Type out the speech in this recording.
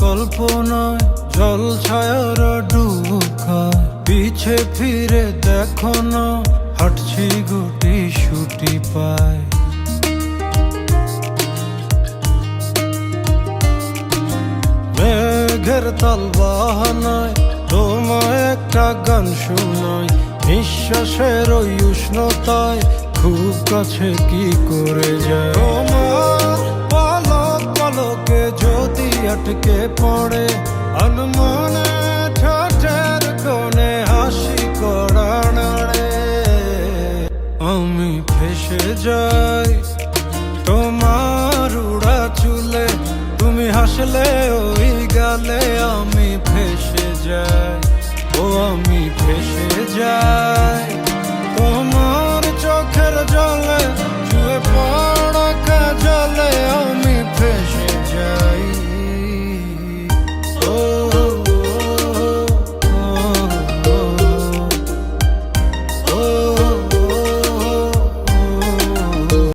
কল্পনায় জল ছায়ার পিছে ফিরে দেখো না হাঁটছি গুটি শুটি পায়। মেঘের তাল তোমায় একটা গান শোনাই। নিঃশ্বাসের ওই উষ্ণতায় খুব কাছে কি করে যায়? তোমার পলক পলকে যদি আটকে পড়ে, আনমনে ঠোঁটের কোণে হাসি করা নাড়ে। আমি ফেসে যাই, তোমার উড়া চুলে, তুমি হাসলে ওই গালে আমি ভেসে যায়